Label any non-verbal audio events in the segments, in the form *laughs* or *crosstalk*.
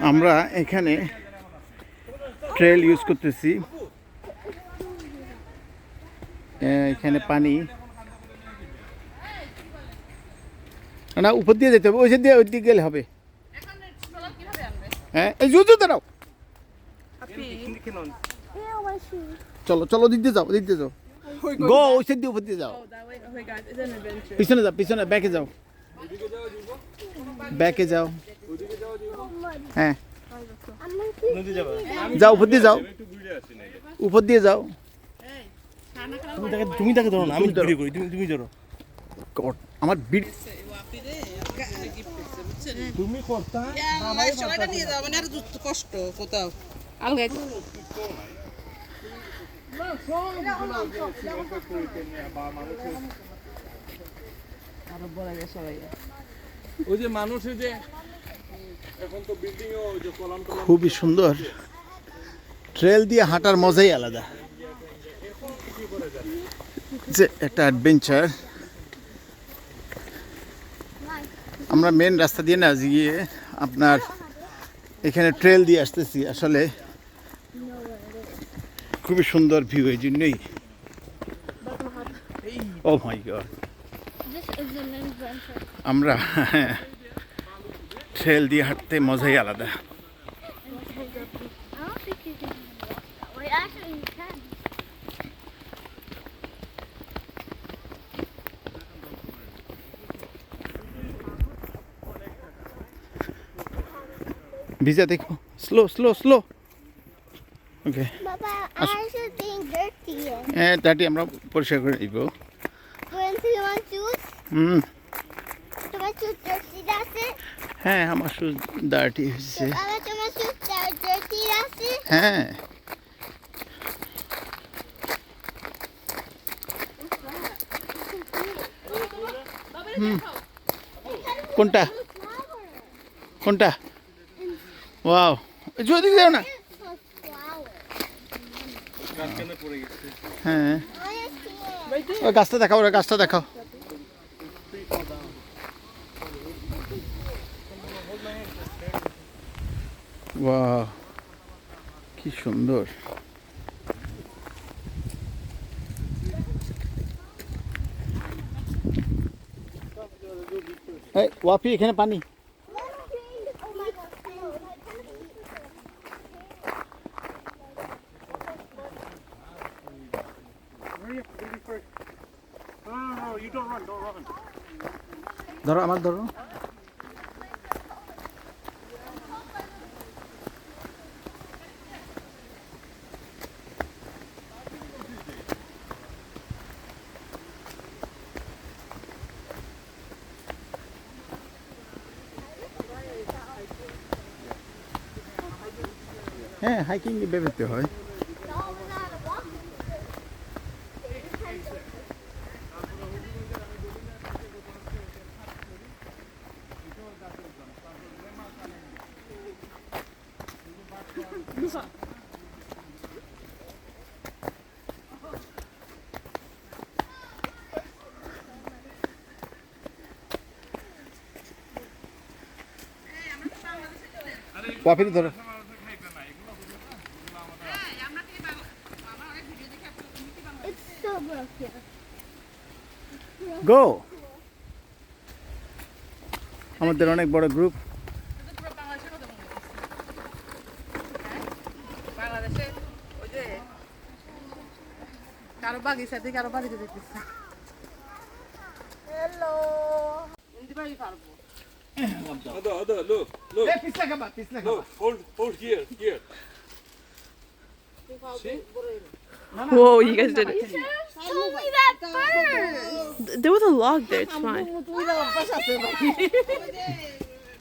আমরা এখানে trail use করতেছি। এখানে পানি। না, উপর দিয়ে যেতে হবে, ওই দিয়ে ওই দিকে গেলে হবে। হ্যাঁ এই জুতো দাঁড়াও. চলো চলো দিক দিয়ে যাও দিক দিয়ে যাও। গো, ওই দিয়ে উপর দিয়ে যাও. পিছনে যাও, পিছনে ব্যাকে যাও। ব্যাকে যাও। হ্যাঁ। যাও উপর দিয়ে যাও। উপর দিয়ে যাও। তুমি তাকে ধরো না আমি করি তুমি তুমি ধরো। আমার বিড়ি তুমি করতা? সবাইটা নিয়ে যাও মানে আর কষ্ট কোথাও। আলগা ওই যে মানুষে যে খুবই সুন্দর। ট্রেল দিয়ে হাঁটার মজাই আলাদা। যে একটা অ্যাডভেঞ্চার আমরা মেন রাস্তা দিয়ে না গিয়ে আপনার এখানে ট্রেল দিয়ে আসতেছি আসলে। খুবই সুন্দর ভিউ এই জন্যই। Oh my God adventure. আমরা ট্রেল দিয়ে হাঁটতে মজাই আলাদা। ভিজা দেখো। স্লো স্লো স্লো আমরা পরিষ্কার করে দিব হুম। হ্যাঁ আমার শু দাঁড়াটি হয়েছে। হ্যাঁ। কোনটা? কোনটা? ওয়াও। জোর দেও না। হ্যাঁ। ওই গাছটা দেখাও রে গাছটা দেখাও। বাহ কি সুন্দর। এই ওয়াপি এখানে পানি। Oh my god. হ্যাঁ হাইকিং বেরোতে হয়. ওয়াপির ধরো গো আমাদের অনেক বড় গ্রুপ কারও বাগিচা থেকে কারও বাড়িতে দেখতেছে হ্যালো হিন্দি বাড়ি পারব Other, other, look, look, পিছলা খাবা পিছলা look, hold, hold here, here. Whoa, you guys did it. Tell me that first. There was a log there, it's fine. *laughs*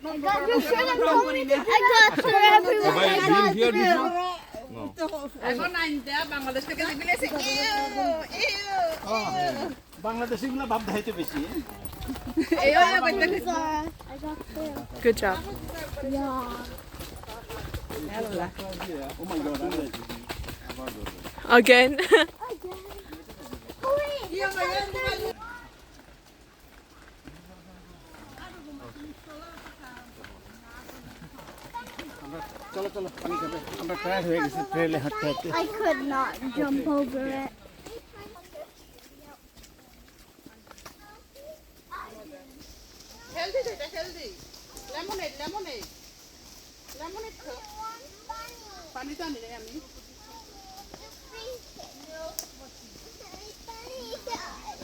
I got you should have told me that. I got for everyone. Have I I been got here you. before? এখন nine দেয়া বাংলাদেশ থেকে যেগুলো এসে you you Bangladeshi গুলা ভাব ধাইতে বেশি এই ওই করতে I got two. Good job. Yeah. Again. Oh, wait. চলো চলো পানি Again. *laughs* I could not jump over it. Healthy, healthy. Lemonade, lemonade. Lemonade. Pani tani le ami.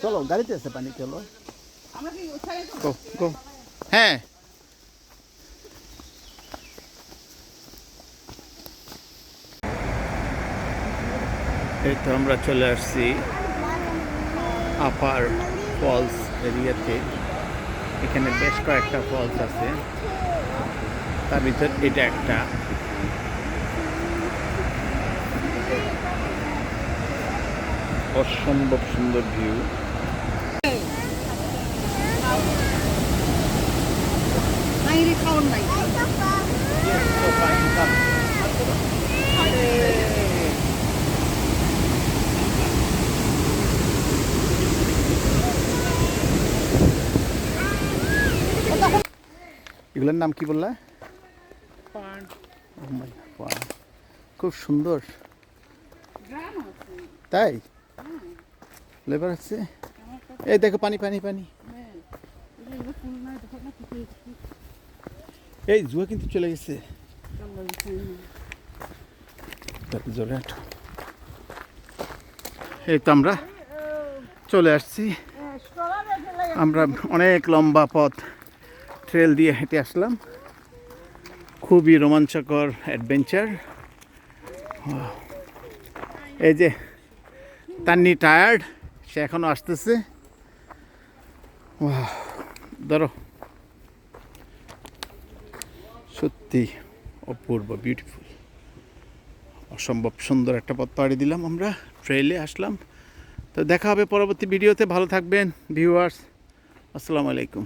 চলো গাড়িতে আছে পানি চলো। আমরা কি ওখানে গো গো। হ্যাঁ। এই তো আমরা চলে আসছি আপার ফলস এরিয়াতে। এখানে বেশ কয়েকটা ফলস আছে। তার ভিতর এটা একটা। অসম্ভব সুন্দর ভিউ এগুলোর নাম কি বললা? খুব সুন্দর। তাই? লেবার আছে? এই দেখো, পানি পানি পানি। এই জুয়া কিন্তু চলে গেছে। জলে। এই তো আমরা চলে আসছি। আমরা অনেক লম্বা পথ ট্রেল দিয়ে হেঁটে আসলাম। খুবই রোমাঞ্চকর অ্যাডভেঞ্চার। এই যে তান্নি টায়ার্ড। সে এখনও আসতেছে। ধরো। সত্যি অপূর্ব বিউটিফুল অসম্ভব সুন্দর একটা পথ পাড়ি দিলাম আমরা ট্রেলে আসলাম। তো দেখা হবে পরবর্তী ভিডিওতে ভালো থাকবেন ভিউয়ার্স আসসালামু আলাইকুম।